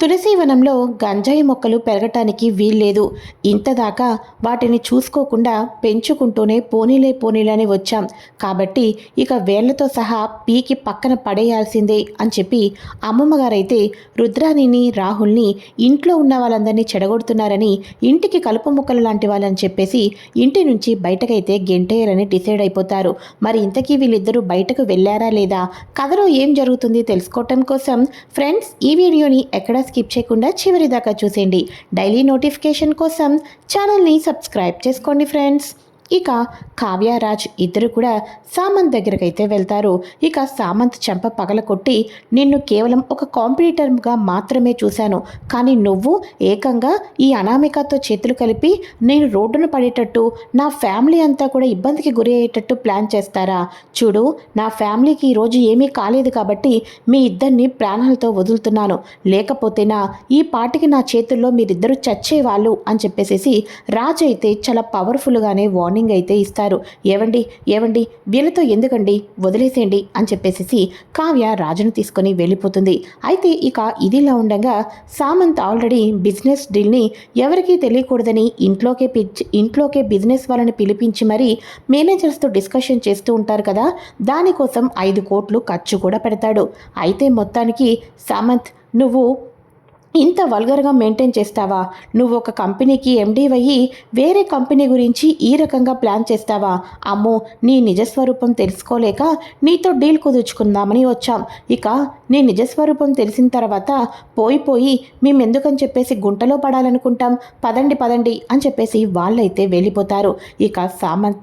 తులసీవనంలో గంజాయి మొక్కలు పెరగటానికి వీల్లేదు. ఇంతదాకా వాటిని చూసుకోకుండా పెంచుకుంటూనే పోనీలే పోనీలని వచ్చాం. కాబట్టి ఇక వేళ్ళతో సహా పీకి పక్కన పడేయాల్సిందే అని చెప్పి అమ్మమ్మగారైతే రుద్రాణిని రాహుల్ని ఇంట్లో ఉన్న వాళ్ళందరినీ చెడగొడుతున్నారని ఇంటికి కలుపు మొక్కలు లాంటి వాళ్ళని చెప్పేసి ఇంటి నుంచి బయటకైతే గెంటేయాలని డిసైడ్ అయిపోతారు. మరి ఇంతకీ వీళ్ళిద్దరూ బయటకు వెళ్ళారా లేదా? కథలో ఏం జరుగుతుంది తెలుసుకోవటం కోసం ఫ్రెండ్స్ ఈ వీడియోని ఎక్కడ స్కిప్ చేయకుండా చివరి దాకా చూసేయండి. డైలీ నోటిఫికేషన్ కోసం ఛానల్ని సబ్స్క్రైబ్ చేసుకోండి ఫ్రెండ్స్. ఇక కావ్యరాజ్ ఇద్దరు కూడా సామంత్ దగ్గరకైతే వెళ్తారు. ఇక సామంత్ చెంప పగల కొట్టి నిన్ను కేవలం ఒక కాంపిటీటర్గా మాత్రమే చూశాను. కానీ నువ్వు ఏకంగా ఈ అనామికతో చేతులు కలిపి నేను రోడ్డున పడేటట్టు నా ఫ్యామిలీ అంతా కూడా ఇబ్బందికి గురి అయ్యేటట్టు ప్లాన్ చేస్తారా? చూడు నా ఫ్యామిలీకి ఈరోజు ఏమీ కాలేదు కాబట్టి మీ ఇద్దరిని ప్రాణాలతో వదులుతున్నాను. లేకపోతేనా ఈ పాటికి నా చేతుల్లో మీరిద్దరూ చచ్చేవాళ్ళు అని చెప్పేసేసి రాజు అయితే చాలా పవర్ఫుల్గానే వార్నింగ్ అయితే ఇస్తారు. ఏవండి? ఏవండి? వీళ్ళతో ఎందుకండి? వదిలేసేయండి అని చెప్పేసి కావ్య రాజును తీసుకొని వెళ్ళిపోతుంది. అయితే ఇక ఇదిలా ఉండగా సామంత్ ఆల్రెడీ బిజినెస్ డీల్ని ఎవరికీ తెలియకూడదని ఇంట్లోకే పిచ్చి ఇంట్లోకే బిజినెస్ వాళ్ళని పిలిపించి మరీ మేనేజర్స్తో డిస్కషన్ చేస్తూ ఉంటారు కదా దానికోసం ఐదు కోట్లు ఖర్చు కూడా పెడతాడు. అయితే మొత్తానికి సామంత్ నువ్వు ఇంత వల్గర్గా మెయింటైన్ చేస్తావా? నువ్వు ఒక కంపెనీకి ఎండీ అయ్యి వేరే కంపెనీ గురించి ఈ రకంగా ప్లాన్ చేస్తావా? అమ్మో నీ నిజస్వరూపం తెలుసుకోలేక నీతో డీల్ కుదుర్చుకుందామని వచ్చాం. ఇక నీ నిజస్వరూపం తెలిసిన తర్వాత పోయి పోయి మేము ఎందుకని చెప్పేసి గుంటలో పడాలనుకుంటాం? పదండి పదండి అని చెప్పేసి వాళ్ళైతే వెళ్ళిపోతారు. ఇక సామంత్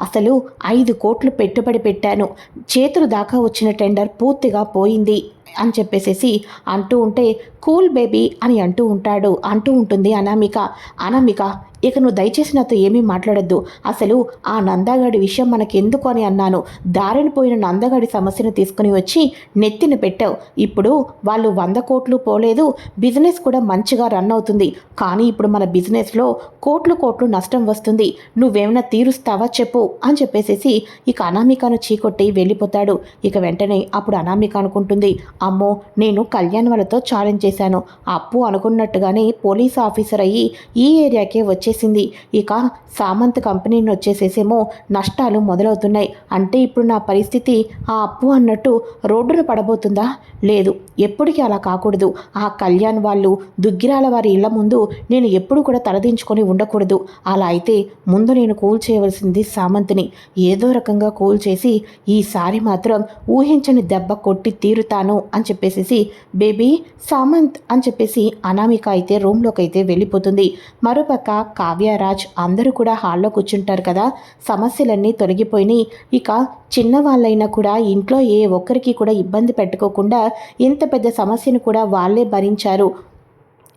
అసలు ఐదు కోట్లు పెట్టుబడి పెట్టాను. చేతులు దాకా వచ్చిన టెండర్ పూర్తిగా పోయింది. అని చెప్పేసేసి అంటూ ఉంటే కూల్ బేబీ అని అంటూ ఉంటాడు అంటూ ఉంటుంది అనామిక. అనామిక ఇక నువ్వు దయచేసి నాతో ఏమీ మాట్లాడొద్దు. అసలు ఆ నందాగాడి విషయం మనకెందుకు అని అన్నాను. దారిని పోయిన నందగాడి సమస్యను తీసుకుని వచ్చి నెత్తిన పెట్టావు. ఇప్పుడు వాళ్ళు వంద కోట్లు పోలేదు. బిజినెస్ కూడా మంచిగా రన్ అవుతుంది. కానీ ఇప్పుడు మన బిజినెస్లో కోట్లు కోట్లు నష్టం వస్తుంది. నువ్వేమైనా తీరుస్తావా చెప్పు అని చెప్పేసేసి ఇక అనామికను చీకొట్టి వెళ్ళిపోతాడు. ఇక వెంటనే అప్పుడు అనామిక అనుకుంటుంది అమ్మో నేను కళ్యాణ్ వాళ్ళతో ఛాలెంజ్ చేశాను. అప్పు అనుకున్నట్టుగానే పోలీస్ ఆఫీసర్ అయ్యి ఈ ఏరియాకే వచ్చేసింది. ఇక సామంత్ కంపెనీని వచ్చేసేసేమో నష్టాలు మొదలవుతున్నాయి. అంటే ఇప్పుడు నా పరిస్థితి ఆ అప్పు అన్నట్టు రోడ్డును పడబోతుందా? లేదు. ఎప్పటికీ అలా కాకూడదు. ఆ కళ్యాణ్ వాళ్ళు దుగ్గిరాల వారి ఇళ్ళ ముందు నేను ఎప్పుడు కూడా తలదించుకొని ఉండకూడదు. అలా అయితే ముందు నేను కూల్ చేయవలసింది సామంత్ని. ఏదో రకంగా కూల్ చేసి ఈసారి మాత్రం ఊహించని దెబ్బ కొట్టి తీరుతాను అని చెప్పేసి బేబీ సామంత్ అని చెప్పేసి అనామిక అయితే రూమ్లోకి అయితే వెళ్ళిపోతుంది. మరోపక్క కావ్యరాజ్ అందరూ కూడా హాల్లో కూర్చుంటారు కదా. సమస్యలన్నీ తొలగిపోయినాయి. ఇక చిన్నవాళ్ళైనా కూడా ఇంట్లో ఏ ఒక్కరికి కూడా ఇబ్బంది పెట్టుకోకుండా ఇంత పెద్ద సమస్యను కూడా వాళ్ళే భరించారు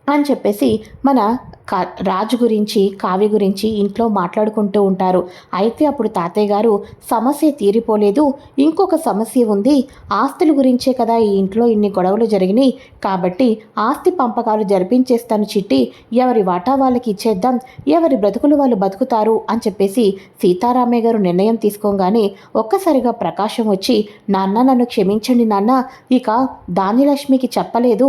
అని చెప్పేసి మన కా రాజు గురించి కావ్య గురించి ఇంట్లో మాట్లాడుకుంటూ ఉంటారు. అయితే అప్పుడు తాతయ్య గారు సమస్య తీరిపోలేదు ఇంకొక సమస్య ఉంది. ఆస్తుల గురించే కదా ఈ ఇంట్లో ఇన్ని గొడవలు జరిగినాయి. కాబట్టి ఆస్తి పంపకాలు జరిపించేస్తాను చిట్టి. ఎవరి వాటా వాళ్ళకి ఇచ్చేద్దాం ఎవరి బ్రతుకులు వాళ్ళు బతుకుతారు అని చెప్పేసి సీతారామయ్య గారు నిర్ణయం తీసుకోగానే ఒక్కసారిగా ప్రకాశం వచ్చి నాన్న నన్ను క్షమించండి నాన్న ఇక దానిలక్ష్మికి చెప్పలేదు.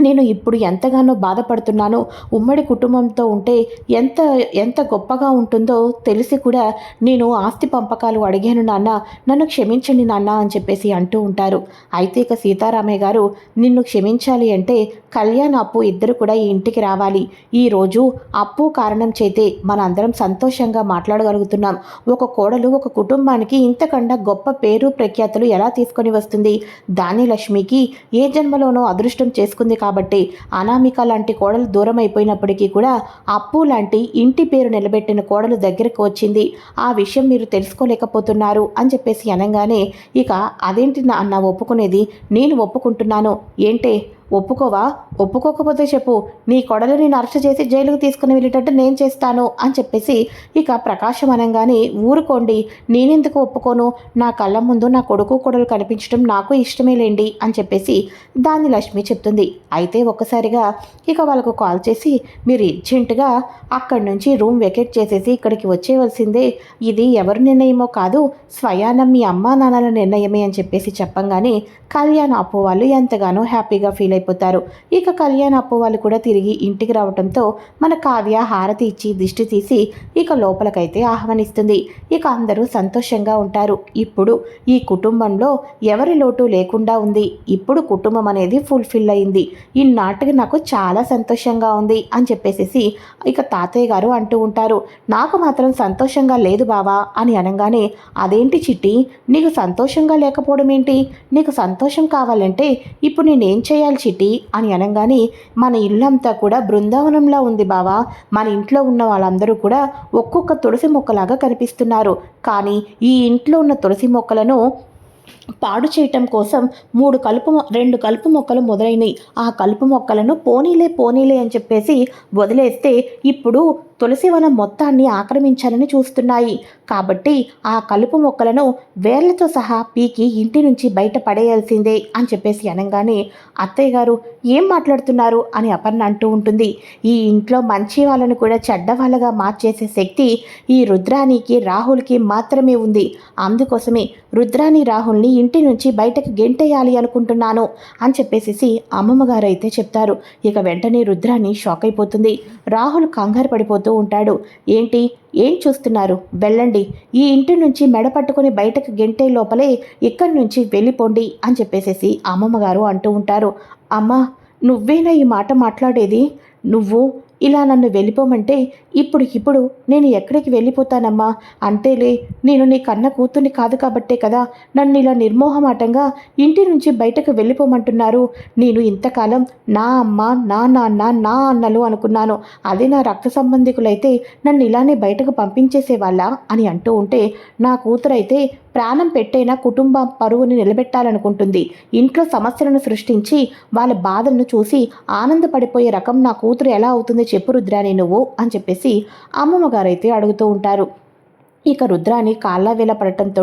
నేను ఇప్పుడు ఎంతగానో బాధపడుతున్నానో ఉమ్మడి కుటుంబంతో ఉంటే ఎంత ఎంత గొప్పగా ఉంటుందో తెలిసి కూడా నేను ఆస్తి పంపకాలు అడిగాను నాన్న నన్ను క్షమించండి నాన్న అని చెప్పేసి అంటూ ఉంటారు. అయితే ఇక సీతారామయ్య గారు నిన్ను క్షమించాలి అంటే కళ్యాణ్ అప్పు ఇద్దరు కూడా ఈ ఇంటికి రావాలి. ఈరోజు అప్పు కారణం చేతే మనందరం సంతోషంగా మాట్లాడగలుగుతున్నాం. ఒక కోడలు ఒక కుటుంబానికి ఇంతకన్నా గొప్ప పేరు ప్రఖ్యాతులు ఎలా తీసుకొని వస్తుంది? దాని లక్ష్మికి ఏ జన్మలోనో అదృష్టం చేసుకుంది కాబట్టి కాబట్టి అనామిక లాంటి కోడలు దూరం అయిపోయినప్పటికీ కూడా అప్పు లాంటి ఇంటి పేరు నిలబెట్టిన కోడలు దగ్గరకు వచ్చింది. ఆ విషయం మీరు తెలుసుకోలేకపోతున్నారు అని చెప్పేసి అనగానే ఇక అదేంటి నా అన్న ఒప్పుకునేది. నేను ఒప్పుకుంటున్నాను. ఏంటే? ఒప్పుకోవా? ఒప్పుకోకపోతే చెప్పు. నీ కొడలు నేను అరెస్ట్ చేసి జైలుకు తీసుకుని వెళ్ళేటట్టు నేను చేస్తాను అని చెప్పేసి ఇక ప్రకాశం అనగానే ఊరుకోండి. నేనెందుకు ఒప్పుకోను? నా కళ్ళ ముందు నా కొడుకు కొడలు కనిపించడం నాకు ఇష్టమే లేండి అని చెప్పేసి దాన్ని లక్ష్మి చెప్తుంది. అయితే ఒక్కసారిగా ఇక వాళ్ళకు కాల్ చేసి మీరు అర్జెంటుగా అక్కడి నుంచి రూమ్ వెకేట్ చేసేసి ఇక్కడికి వచ్చేవలసిందే ఇది ఎవరి నిర్ణయమో కాదు స్వయాన మీ అమ్మా నాన్నల నిర్ణయమే అని చెప్పేసి చెప్పంగానే కళ్యాణ్ అప్పు వాళ్ళు ఎంతగానో హ్యాపీగా ఫీల్ అయిపోతారు. ఇక కళ్యాణ్ అప్పు వాళ్ళు కూడా తిరిగి ఇంటికి రావడంతో మన కావ్య హారతి ఇచ్చి దిష్టి తీసి ఇక లోపలకైతే ఆహ్వానిస్తుంది. ఇక అందరూ సంతోషంగా ఉంటారు. ఇప్పుడు ఈ కుటుంబంలో ఎవరి లోటు లేకుండా ఉంది. ఇప్పుడు కుటుంబం అనేది ఫుల్ఫిల్ అయింది. ఇన్నాటికి నాకు చాలా సంతోషంగా ఉంది అని చెప్పేసి ఇక తాతయ్య గారు అంటూ ఉంటారు. నాకు మాత్రం సంతోషంగా లేదు బావా అని అనగానే అదేంటి చిట్టి? నీకు సంతోషంగా లేకపోవడం ఏంటి? నీకు సంతోషం కావాలంటే ఇప్పుడు నేనేం చేయాలి చిట్టి అని అనగానే మన ఇల్లంతా కూడా బృందావనంలా ఉంది బావా. మన ఇంట్లో ఉన్న వాళ్ళందరూ కూడా ఒక్కొక్క తులసి మొక్కలాగా కనిపిస్తున్నారు. కానీ ఈ ఇంట్లో ఉన్న తులసి మొక్కలను పాడు చేయటం కోసం మూడు కలుపు మొ- రెండు కలుపు మొక్కలు మొదలైనవి ఆ కలుపు మొక్కలను పోనీలే పోనీలే అని చెప్పేసి వదిలేస్తే ఇప్పుడు తులసివనం మొత్తాన్ని ఆక్రమించాలని చూస్తున్నాయి. కాబట్టి ఆ కలుపు మొక్కలను వేర్లతో సహా పీకి ఇంటి నుంచి బయట పడేయాల్సిందే అని చెప్పేసి అనగానే అత్తయ్య గారు ఏం మాట్లాడుతున్నారు? అని అపర్ణ అంటూ ఉంటుంది. ఈ ఇంట్లో మంచి వాళ్ళను కూడా చెడ్డవాళ్ళగా మార్చేసే శక్తి ఈ రుద్రానికి రాహుల్కి మాత్రమే ఉంది. అందుకోసమే రుద్రాని రాహుల్ని ఇంటి నుంచి బయటకు గెంటేయాలి అనుకుంటున్నాను అని చెప్పేసి అమ్మమ్మగారు అయితే చెప్తారు. ఇక వెంటనే రుద్రాని షాక్ అయిపోతుంది. రాహుల్ కంగారు పడిపోతూ ఉంటాడు. ఏంటి? ఏం చూస్తున్నారు? వెళ్ళండి. ఈ ఇంటి నుంచి మెడ పట్టుకొని బయటకు గెంటే లోపలే ఇక్కడి నుంచి వెళ్ళిపోండి అని చెప్పేసేసి అమ్మమ్మగారు అంటూ ఉంటారు. అమ్మ నువ్వేనా ఈ మాట మాట్లాడేది? నువ్వు ఇలా నన్ను వెళ్ళిపోమంటే ఇప్పుడు ఇప్పుడు నేను ఎక్కడికి వెళ్ళిపోతానమ్మా? అంతేలే నేను నీ కన్న కూతుర్ని కాదు కాబట్టే కదా నన్ను ఇలా నిర్మోహమాటంగా ఇంటి నుంచి బయటకు వెళ్ళిపోమంటున్నారు. నేను ఇంతకాలం నా అమ్మ నా నాన్న నా అన్నలు అనుకున్నాను. అదే నా రక్త సంబంధికులైతే నన్ను ఇలానే బయటకు పంపించేసేవాళ్ళ అని అంటూ ఉంటే నా కూతురైతే ప్రాణం పెట్టైనా కుటుంబ పరువుని నిలబెట్టాలనుకుంటుంది. ఇంట్లో సమస్యలను సృష్టించి వాళ్ళ బాధలను చూసి ఆనందపడిపోయే రకం నా కూతురు ఎలా అవుతుంది చెప్పు రుద్రాని నువ్వు అని చెప్పేసి అమ్మమ్మ గారైతే అడుగుతూ ఉంటారు. ఇక రుద్రాని కాళ్ళ వేల పడటంతో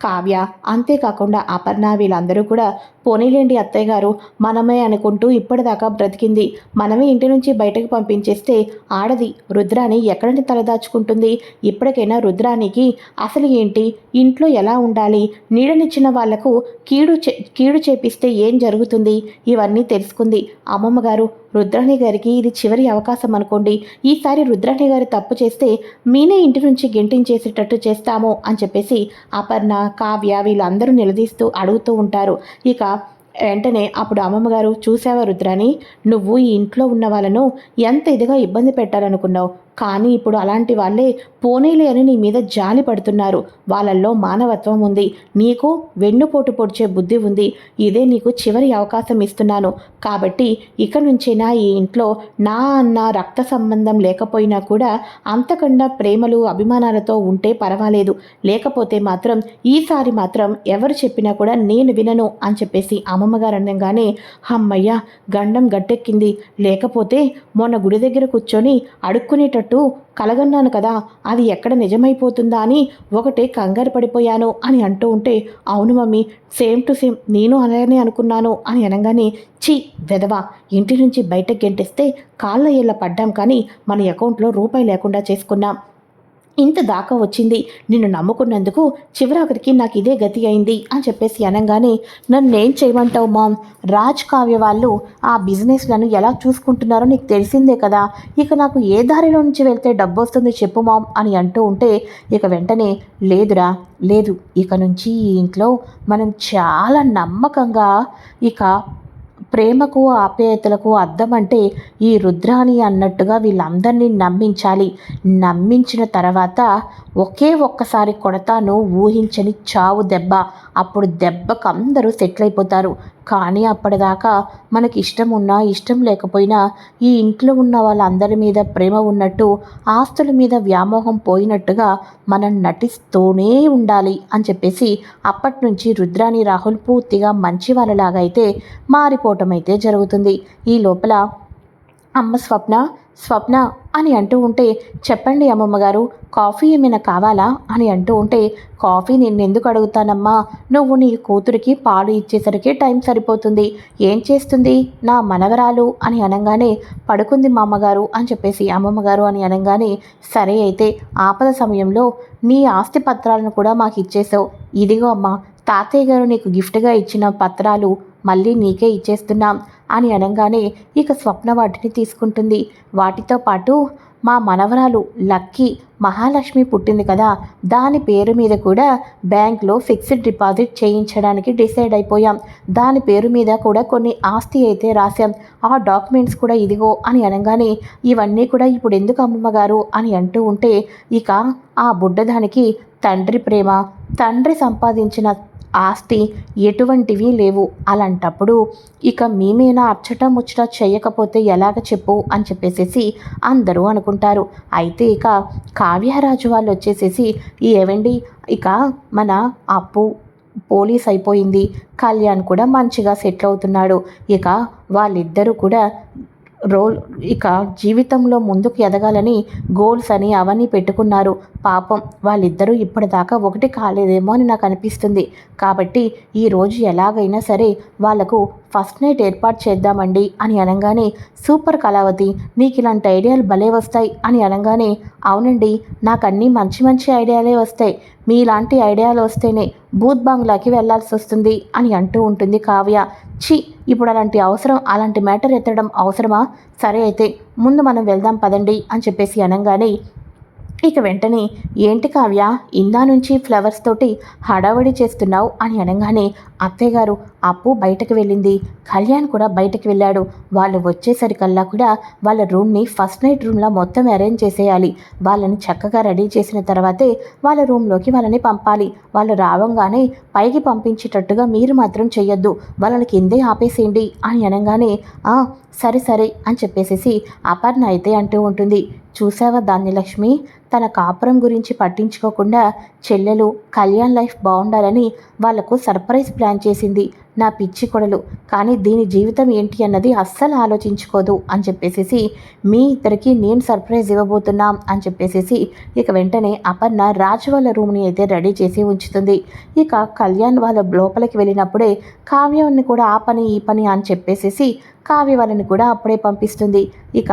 కావ్య అంతేకాకుండా అపర్ణ వీళ్ళందరూ కూడా పోనీలేండి అత్తయ్య గారు మనమే అనుకుంటూ ఇప్పటిదాకా బ్రతికింది. మనమే ఇంటి నుంచి బయటకు పంపించేస్తే ఆడది రుద్రాని ఎక్కడని తలదాచుకుంటుంది? ఇప్పటికైనా రుద్రానికి అసలు ఏంటి? ఇంట్లో ఎలా ఉండాలి? నీడనిచ్చిన వాళ్ళకు కీడు చే కీడు చేపిస్తే ఏం జరుగుతుంది? ఇవన్నీ తెలుసుకుంది. అమ్మమ్మ గారు రుద్రాణి గారికి ఇది చివరి అవకాశం అనుకోండి. ఈసారి రుద్రాణి గారు తప్పు చేస్తే మీనే ఇంటి నుంచి గెంటించేసేటట్టు చేస్తాము అని చెప్పేసి అపర్ణ కావ్య వీళ్ళందరూ నిలదీస్తూ అడుగుతూ ఉంటారు. ఇక వెంటనే అప్పుడు అమ్మమ్మగారు చూసావా రుద్రాని నువ్వు ఈ ఇంట్లో ఉన్న వాళ్ళను ఎంత ఇదిగా ఇబ్బంది పెట్టాలనుకున్నావు? కానీ ఇప్పుడు అలాంటి వాళ్ళే పోనీలే అని నీ మీద జాలి పడుతున్నారు. వాళ్ళల్లో మానవత్వం ఉంది. నీకు వెన్నుపోటు పొడిచే బుద్ధి ఉంది. ఇదే నీకు చివరి అవకాశం ఇస్తున్నాను. కాబట్టి ఇక నుంచైనా ఈ ఇంట్లో నా అన్న రక్త సంబంధం లేకపోయినా కూడా అంతకన్నా ప్రేమలు అభిమానాలతో ఉంటే పర్వాలేదు. లేకపోతే మాత్రం ఈసారి మాత్రం ఎవరు చెప్పినా కూడా నేను వినను అని చెప్పేసి అమ్మమ్మగారు అనగానే అమ్మయ్య గండం గట్టెక్కింది. లేకపోతే మొన్న గుడి దగ్గర కూర్చొని అడుక్కునేటట్టు కలగన్నాను కదా అది ఎక్కడ నిజమైపోతుందా అని ఒకటే కంగారు పడిపోయాను అని అంటూ ఉంటే అవును మమ్మీ సేమ్ టు సేమ్ నేను అలానే అనుకున్నాను అని అనగానే ఛీ వెదవా ఇంటి నుంచి బయటకు గెంటిస్తే కాళ్ళ ఇళ్ళ పడ్డాం కానీ మన అకౌంట్లో రూపాయి లేకుండా చేసుకున్నాం. ఇంత దాకా వచ్చింది. నిన్ను నమ్ముకున్నందుకు చివరాఖరికి నాకు ఇదే గతి అయింది అని చెప్పేసి అనగానే నన్నేం చేయమంటావు మామ్? రాజ్ కావ్య వాళ్ళు ఆ బిజినెస్లను ఎలా చూసుకుంటున్నారో నీకు తెలిసిందే కదా. ఇక నాకు ఏ దారిలో నుంచి వెళ్తే డబ్బు వస్తుంది చెప్పు మామ్ అని అంటూ ఉంటే ఇక వెంటనే లేదురా లేదు. ఇక నుంచి ఈ ఇంట్లో మనం చాలా నమ్మకంగా ఇక ప్రేమకు ఆప్యాయతలకు అర్థం అంటే ఈ రుద్రాని అన్నట్టుగా వీళ్ళందరినీ నమ్మించాలి. నమ్మించిన తర్వాత ఒకే ఒక్కసారి కొడతాను ఊహించని చావు దెబ్బ. అప్పుడు దెబ్బకు అందరూ సెటిల్ అయిపోతారు. కానీ అప్పటిదాకా మనకి ఇష్టం ఉన్నా ఇష్టం లేకపోయినా ఈ ఇంట్లో ఉన్న వాళ్ళందరి మీద ప్రేమ ఉన్నట్టు ఆస్తుల మీద వ్యామోహం పోయినట్టుగా మనం నటిస్తూనే ఉండాలి అని చెప్పేసి అప్పటి నుంచి రుద్రాని రాహుల్ పూర్తిగా మంచి వాళ్ళలాగైతే అయితే మారిపోవటం అయితే జరుగుతుంది. ఈ లోపల అమ్మ స్వప్న స్వప్న అని అంటూ ఉంటే చెప్పండి అమ్మమ్మ గారు కాఫీ ఏమైనా కావాలా? అని అంటూ ఉంటే కాఫీ నేను ఎందుకు అడుగుతానమ్మా? నువ్వు నీ కూతురికి పాలు ఇచ్చేసరికి టైం సరిపోతుంది. ఏం చేస్తుంది? నా మనవరాలు అని అనగానే పడుకుంది మా అమ్మగారు అని చెప్పేసి అమ్మమ్మ గారు అని అనగానే సరే అయితే ఆపద సమయంలో నీ ఆస్తి పత్రాలను కూడా మాకు ఇచ్చేసావు. ఇదిగో అమ్మా తాతయ్య గారు నీకు గిఫ్ట్గా ఇచ్చిన పత్రాలు మళ్ళీ నీకే ఇచ్చేస్తున్నాం. అని అనగానే ఇక స్వప్న వాటిని తీసుకుంటుంది. వాటితో పాటు మా మనవరాలు లక్కీ మహాలక్ష్మి పుట్టింది కదా దాని పేరు మీద కూడా బ్యాంక్లో ఫిక్స్డ్ డిపాజిట్ చేయించడానికి డిసైడ్ అయిపోయాం. దాని పేరు మీద కూడా కొన్ని ఆస్తి అయితే రాశాం. ఆ డాక్యుమెంట్స్ కూడా ఇదిగో అని అనగానే ఇవన్నీ కూడా ఇప్పుడు ఎందుకు అమ్మమ్మగారు అని అంటూ ఉంటే ఇక ఆ బుడ్డదానికి తండ్రి ప్రేమ తండ్రి సంపాదించిన ఆస్తి ఎటువంటివి లేవు. అలాంటప్పుడు ఇక మేమేనా అచ్చట ముచ్చట చేయకపోతే ఎలాగ చెప్పు అని చెప్పేసేసి అందరూ అనుకుంటారు. అయితే ఇక కావ్యరాజు వాళ్ళు వచ్చేసేసి ఏవండి ఇక మన అప్పు పోలీస్ అయిపోయింది. కళ్యాణ్ కూడా మంచిగా సెటిల్ అవుతున్నాడు. ఇక వాళ్ళిద్దరూ కూడా రోల్ ఇక జీవితంలో ముందుకు ఎదగాలని గోల్స్ అని అవన్నీ పెట్టుకున్నారు. పాపం వాళ్ళిద్దరూ ఇప్పటిదాకా ఒకటి కాలేదేమో అని నాకు అనిపిస్తుంది. కాబట్టి ఈరోజు ఎలాగైనా సరే వాళ్ళకు ఫస్ట్ నైట్ ఏర్పాటు చేద్దామండి అని అనగానే సూపర్ కళావతి నీకు ఇలాంటి ఐడియాలు భలే వస్తాయి అని అనగానే అవునండి నాకు అన్నీ మంచి మంచి ఐడియాలే వస్తాయి. మీలాంటి ఐడియాలు వస్తేనే బూత్ బంగ్లాకి వెళ్ళాల్సి వస్తుంది అని అంటూ ఉంటుంది కావ్య. ఛీ ఇప్పుడు అలాంటి అవసరం అలాంటి మ్యాటర్ ఎత్తడం అవసరమా? సరే అయితే ముందు మనం వెళ్దాం పదండి అని చెప్పేసి అనగానే ఇక వెంటనే ఏంటి కావ్య ఇందా నుంచి ఫ్లవర్స్ తోటి హడావడి చేస్తున్నావు అని అనగానే అత్తయ్య గారు అప్పు బయటకు వెళ్ళింది. కళ్యాణ్ కూడా బయటకు వెళ్ళాడు. వాళ్ళు వచ్చేసరికల్లా కూడా వాళ్ళ రూమ్ని ఫస్ట్ నైట్ రూమ్లో మొత్తం అరేంజ్ చేసేయాలి. వాళ్ళని చక్కగా రెడీ చేసిన తర్వాతే వాళ్ళ రూమ్లోకి వాళ్ళని పంపాలి. వాళ్ళు రావంగానే పైకి పంపించేటట్టుగా మీరు మాత్రం చెయ్యొద్దు. వాళ్ళని కిందే ఆపేసేయండి అని అనగానే సరే సరే అని చెప్పేసేసి అపర్ణ అయితే అంటూ ఉంటుంది. చూసావా ధాన్యలక్ష్మి? తన కాపురం గురించి పట్టించుకోకుండా చెల్లెలు కళ్యాణ్ లైఫ్ బాగుండాలని వాళ్ళకు సర్ప్రైజ్ ప్లాన్ చేసింది. నా పిచ్చి కొడలు. కానీ దీని జీవితం ఏంటి అన్నది అస్సలు ఆలోచించుకోదు అని చెప్పేసేసి మీ ఇద్దరికి నేను సర్ప్రైజ్ ఇవ్వబోతున్నాం అని చెప్పేసేసి ఇక వెంటనే అపర్ణ రాజు వాళ్ళ రూమ్ని అయితే రెడీ చేసి ఉంచుతుంది. ఇక కళ్యాణ్ వాళ్ళ లోపలికి వెళ్ళినప్పుడే కావ్యాన్ని కూడా ఆ పని ఈ పని అని చెప్పేసేసి కావ్య వాళ్ళని కూడా అప్పుడే పంపిస్తుంది. ఇక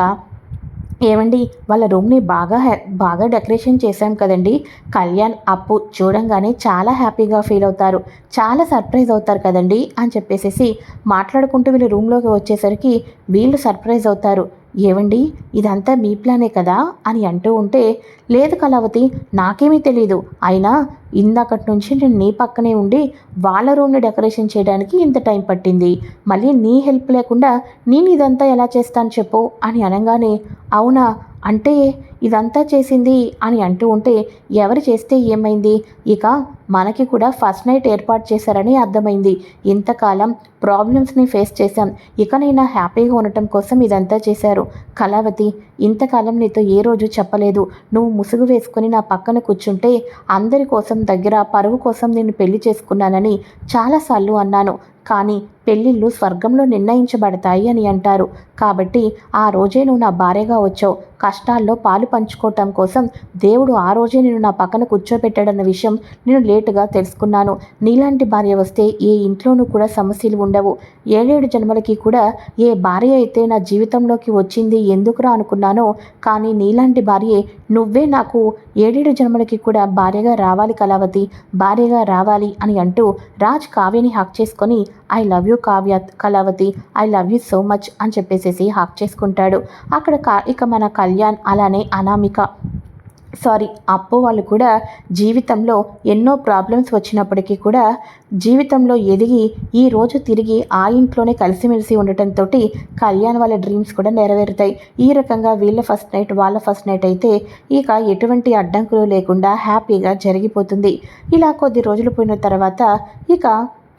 ఏమండి వాళ్ళ రూమ్ని బాగా బాగా డెకరేషన్ చేశాం కదండి. కళ్యాణ్ అప్పు చూడంగానే చాలా హ్యాపీగా ఫీల్ అవుతారు. చాలా సర్ప్రైజ్ అవుతారు కదండి అని చెప్పేసేసి మాట్లాడుకుంటూ వీళ్ళు రూమ్లోకి వచ్చేసరికి వీళ్ళు సర్ప్రైజ్ అవుతారు. ఏవండి? ఇదంతా మీ ప్లానే కదా? అని అంటూ ఉంటే లేదు కళావతి నాకేమీ తెలీదు. అయినా ఇందాకటి నుంచి నేను నీ పక్కనే ఉండి వాళ్ళ రూమ్ని డెకరేషన్ చేయడానికి ఇంత టైం పట్టింది. మళ్ళీ నీ హెల్ప్ లేకుండా నేను ఇదంతా ఎలా చేస్తాను చెప్పు అని అనగానే అవునా? అంటే ఇదంతా చేసింది అని అంటూ ఉంటే ఎవరు చేస్తే ఏమైంది? ఇక మనకి కూడా ఫస్ట్ నైట్ ఏర్పాటు చేశారని అర్థమైంది. ఇంతకాలం ప్రాబ్లమ్స్ని ఫేస్ చేశాం. ఇకనైనా హ్యాపీగా ఉండటం కోసం ఇదంతా చేశారు. కళావతి ఇంతకాలం నీతో ఏ రోజు చెప్పలేదు. నువ్వు ముసుగు వేసుకుని నా పక్కన కూర్చుంటే అందరి కోసం దగ్గర పరువు కోసం నేను పెళ్ళి చేసుకున్నానని చాలాసార్లు అన్నాను. కానీ పెళ్ళిళ్ళు స్వర్గంలో నిర్ణయించబడతాయి అని అంటారు. కాబట్టి ఆ రోజే నువ్వు నా భార్యగా వచ్చావు. కష్టాల్లో పాలు పంచుకోవటం కోసం దేవుడు ఆ రోజే నేను నా పక్కన కూర్చోబెట్టాడన్న విషయం నేను లేటుగా తెలుసుకున్నాను. నీలాంటి భార్య వస్తే ఏ ఇంట్లోనూ కూడా సమస్యలు ఉండవు. ఏడేడు జన్మలకి కూడా ఏ భార్య అయితే నా జీవితంలోకి వచ్చింది ఎందుకురా అనుకున్నానో కానీ నీలాంటి భార్యే నువ్వే నాకు ఏడేడు జన్మలకి కూడా భార్యగా రావాలి కళావతి భార్యగా రావాలి అని అంటూ రాజ్ కావ్యని హక్ చేసుకొని I love you Kavya Kalavathi I love you so much అని చెప్పేసేసి హాక్ చేసుకుంటాడు. అక్కడ కా ఇక మన కళ్యాణ్ అలానే అనామిక. సారీ అప్పు వాళ్ళు కూడా జీవితంలో ఎన్నో ప్రాబ్లమ్స్ వచ్చినప్పటికీ కూడా జీవితంలో ఎదిగి ఈ రోజు తిరిగి ఆ ఇంట్లోనే కలిసిమెలిసి ఉండటంతో కళ్యాణ్ వాళ్ళ డ్రీమ్స్ కూడా నెరవేరుతాయి. ఈ రకంగా వీళ్ళ ఫస్ట్ నైట్ వాళ్ళ ఫస్ట్ నైట్ అయితే ఇక ఎటువంటి అడ్డంకులు లేకుండా హ్యాపీగా జరిగిపోతుంది. ఇలా కొద్ది రోజులు పోయిన తర్వాత ఇక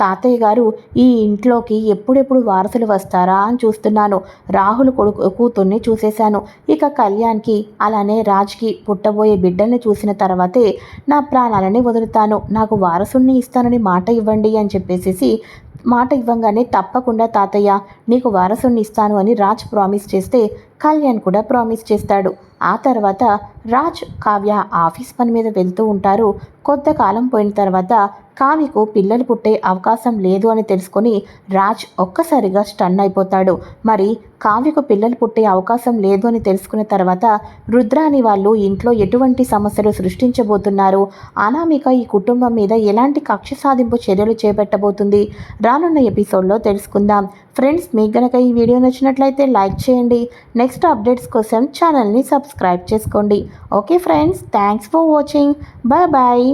తాతయ్య గారు ఈ ఇంట్లోకి ఎప్పుడెప్పుడు వారసులు వస్తారా? అని చూస్తున్నాను. రాహుల్ కొడుకు కూతుర్ని చూసేశాను. ఇక కళ్యాణ్కి అలానే రాజ్కి పుట్టబోయే బిడ్డల్ని చూసిన తర్వాతే నా ప్రాణాలని వదులుతాను. నాకు వారసుని ఇస్తానని మాట ఇవ్వండి అని చెప్పేసి మాట ఇవ్వంగానే తప్పకుండా తాతయ్య నీకు వారసుని ఇస్తాను అని రాజ్ ప్రామిస్ చేస్తే కళ్యాణ్ కూడా ప్రామిస్ చేస్తాడు. ఆ తర్వాత రాజ్ కావ్య ఆఫీస్ పని మీద వెళ్తూ ఉంటారు. కొంతకాలం పోయిన తర్వాత కావ్యకు పిల్లలు పుట్టే అవకాశం లేదు అని తెలుసుకొని రాజ్ ఒక్కసారిగా స్టన్ అయిపోతాడు. మరి కావ్యకు పిల్లలు పుట్టే అవకాశం లేదు అని తెలుసుకున్న తర్వాత రుద్రాని వాళ్ళు ఇంట్లో ఎటువంటి సమస్యలు సృష్టించబోతున్నారు? అనామిక ఈ కుటుంబం మీద ఎలాంటి కక్ష సాధింపు చర్యలు చేపట్టబోతుంది? రానున్న ఎపిసోడ్లో తెలుసుకుందాం. ఫ్రెండ్స్ మీకు గనక ఈ వీడియో నచ్చినట్లయితే లైక్ చేయండి. నెక్స్ట్ అప్డేట్స్ కోసం ఛానల్ని సబ్స్క్రైబ్ చేసుకోండి. Okay friends thanks for watching. Bye bye.